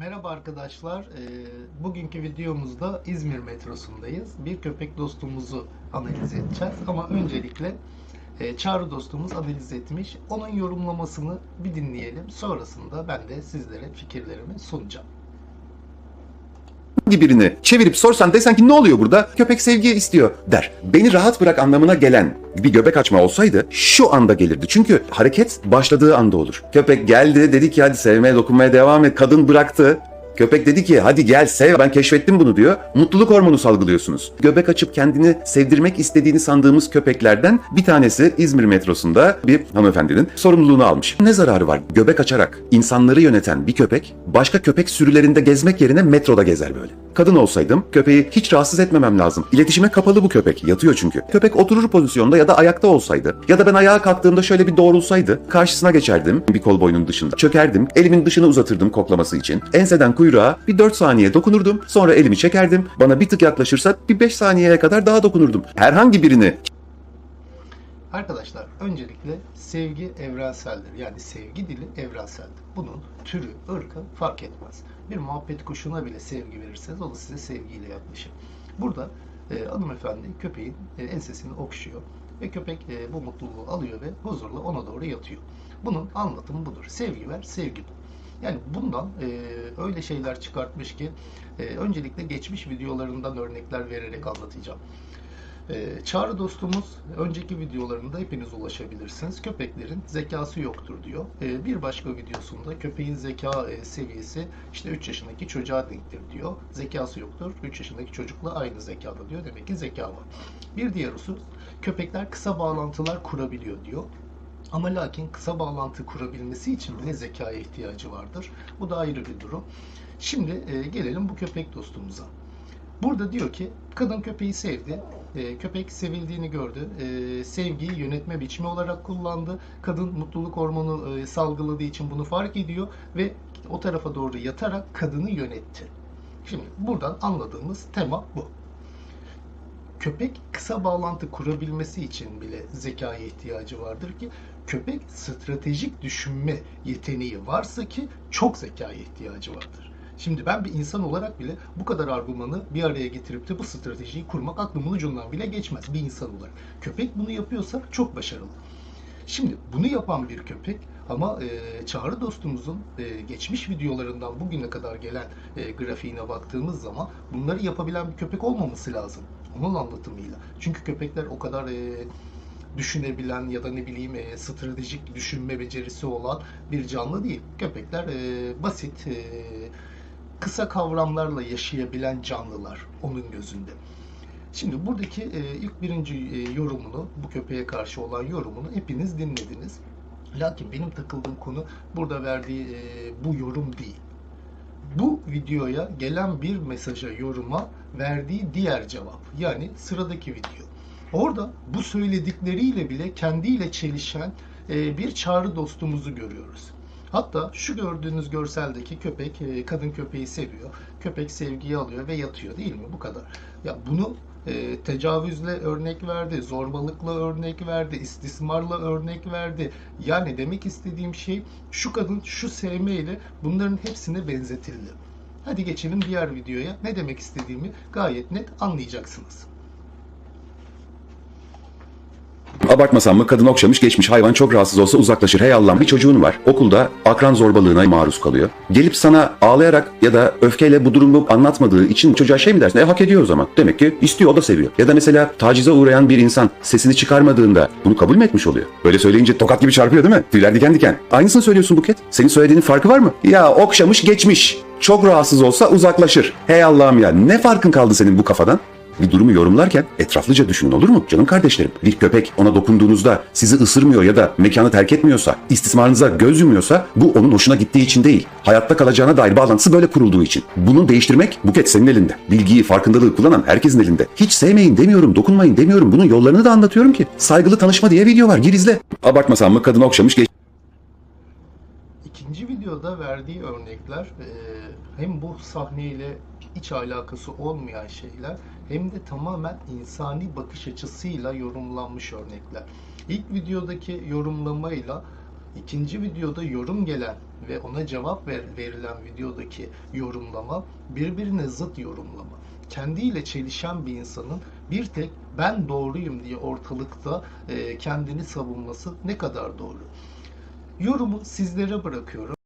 Merhaba arkadaşlar. Ee, Bugünkü videomuzda İzmir metrosundayız. Bir köpek dostumuzu analiz edeceğiz. Ama öncelikle e, Çağrı dostumuz analiz etmiş. Onun yorumlamasını bir dinleyelim. Sonrasında ben de sizlere fikirlerimi sunacağım. Hangi birini çevirip sorsan desen ki ne oluyor burada? Köpek sevgi istiyor der. Beni rahat bırak anlamına gelen bir göbek açma olsaydı şu anda gelirdi. Çünkü hareket başladığı anda olur. Köpek geldi dedi ki hadi sevmeye dokunmaya devam et. Kadın bıraktı. Köpek dedi ki hadi gel sev ben keşfettim bunu diyor. Mutluluk hormonu salgılıyorsunuz. Göbek açıp kendini sevdirmek istediğini sandığımız köpeklerden bir tanesi İzmir metrosunda bir hanımefendinin sorumluluğunu almış. Ne zararı var? Göbek açarak insanları yöneten bir köpek başka köpek sürülerinde gezmek yerine metroda gezer böyle. Kadın olsaydım köpeği hiç rahatsız etmemem lazım. İletişime kapalı bu köpek. Yatıyor çünkü. Köpek oturur pozisyonda ya da ayakta olsaydı ya da ben ayağa kalktığımda şöyle bir doğrulsaydı karşısına geçerdim bir kol boynun dışında. Çökerdim. Elimin dışını uzatırdım koklaması için. Enseden kuyruğa bir 4 saniye dokunurdum. Sonra elimi çekerdim. Bana bir tık yaklaşırsa bir 5 saniyeye kadar daha dokunurdum. Herhangi birini Arkadaşlar öncelikle sevgi evrenseldir. Yani sevgi dili evrenseldir. Bunun türü, ırkı fark etmez. Bir muhabbet kuşuna bile sevgi verirseniz o da size sevgiyle yaklaşır. Burada e, hanımefendi köpeğin e, ensesini okşuyor ve köpek e, bu mutluluğu alıyor ve huzurla ona doğru yatıyor. Bunun anlatımı budur. Sevgi ver, sevgi bul. Yani bundan e, öyle şeyler çıkartmış ki e, öncelikle geçmiş videolarından örnekler vererek anlatacağım. Ee, Çağrı dostumuz önceki videolarında hepiniz ulaşabilirsiniz. Köpeklerin zekası yoktur diyor. Ee, Bir başka videosunda köpeğin zeka e, seviyesi işte 3 yaşındaki çocuğa denktir diyor. Zekası yoktur. 3 yaşındaki çocukla aynı zekada diyor. Demek ki zeka var. Bir diğer husus köpekler kısa bağlantılar kurabiliyor diyor. Ama lakin kısa bağlantı kurabilmesi için bile zekaya ihtiyacı vardır. Bu da ayrı bir durum. Şimdi e, gelelim bu köpek dostumuza. Burada diyor ki kadın köpeği sevdi. E, köpek sevildiğini gördü. E, sevgiyi yönetme biçimi olarak kullandı. Kadın mutluluk hormonu e, salgıladığı için bunu fark ediyor ve o tarafa doğru yatarak kadını yönetti. Şimdi buradan anladığımız tema bu. Köpek kısa bağlantı kurabilmesi için bile zekaya ihtiyacı vardır ki köpek stratejik düşünme yeteneği varsa ki çok zekaya ihtiyacı vardır. Şimdi ben bir insan olarak bile bu kadar argümanı bir araya getirip de bu stratejiyi kurmak aklımın ucundan bile geçmez bir insan olarak. Köpek bunu yapıyorsa çok başarılı. Şimdi bunu yapan bir köpek ama e, Çağrı dostumuzun e, geçmiş videolarından bugüne kadar gelen e, grafiğine baktığımız zaman bunları yapabilen bir köpek olmaması lazım. Onun anlatımıyla. Çünkü köpekler o kadar e, düşünebilen ya da ne bileyim e, stratejik düşünme becerisi olan bir canlı değil. Köpekler e, basit, e, kısa kavramlarla yaşayabilen canlılar onun gözünde. Şimdi buradaki e, ilk birinci e, yorumunu, bu köpeğe karşı olan yorumunu hepiniz dinlediniz. Lakin benim takıldığım konu burada verdiği e, bu yorum değil. Bu videoya gelen bir mesaja, yoruma verdiği diğer cevap. Yani sıradaki video. Orada bu söyledikleriyle bile kendiyle çelişen e, bir çağrı dostumuzu görüyoruz. Hatta şu gördüğünüz görseldeki köpek e, kadın köpeği seviyor. Köpek sevgiyi alıyor ve yatıyor değil mi? Bu kadar. Ya bunu e, tecavüzle örnek verdi, zorbalıkla örnek verdi, istismarla örnek verdi. Yani demek istediğim şey şu kadın şu sevmeyle bunların hepsine benzetildi. Hadi geçelim diğer videoya. Ne demek istediğimi gayet net anlayacaksınız. Abartmasam mı kadın okşamış geçmiş hayvan çok rahatsız olsa uzaklaşır. Hey Allah'ım bir çocuğun var. Okulda akran zorbalığına maruz kalıyor. Gelip sana ağlayarak ya da öfkeyle bu durumu anlatmadığı için çocuğa şey mi dersin? E hak ediyor o zaman. Demek ki istiyor o da seviyor. Ya da mesela tacize uğrayan bir insan sesini çıkarmadığında bunu kabul mü etmiş oluyor? Böyle söyleyince tokat gibi çarpıyor değil mi? Tüyler diken diken. Aynısını söylüyorsun Buket. Senin söylediğinin farkı var mı? Ya okşamış geçmiş. Çok rahatsız olsa uzaklaşır. Hey Allah'ım ya ne farkın kaldı senin bu kafadan? Bir durumu yorumlarken etraflıca düşünün olur mu? Canım kardeşlerim bir köpek ona dokunduğunuzda sizi ısırmıyor ya da mekanı terk etmiyorsa, istismarınıza göz yumuyorsa bu onun hoşuna gittiği için değil. Hayatta kalacağına dair bağlantısı böyle kurulduğu için. Bunu değiştirmek buket senin elinde. Bilgiyi, farkındalığı kullanan herkesin elinde. Hiç sevmeyin demiyorum, dokunmayın demiyorum. Bunun yollarını da anlatıyorum ki. Saygılı tanışma diye video var. Gir izle. Abartmasam mı kadın okşamış geç. İkinci videoda verdiği örnekler e, hem bu sahneyle hiç alakası olmayan şeyler hem de tamamen insani bakış açısıyla yorumlanmış örnekler. İlk videodaki yorumlamayla ikinci videoda yorum gelen ve ona cevap ver, verilen videodaki yorumlama birbirine zıt yorumlama. Kendiyle çelişen bir insanın bir tek ben doğruyum diye ortalıkta e, kendini savunması ne kadar doğru? Yorumu sizlere bırakıyorum.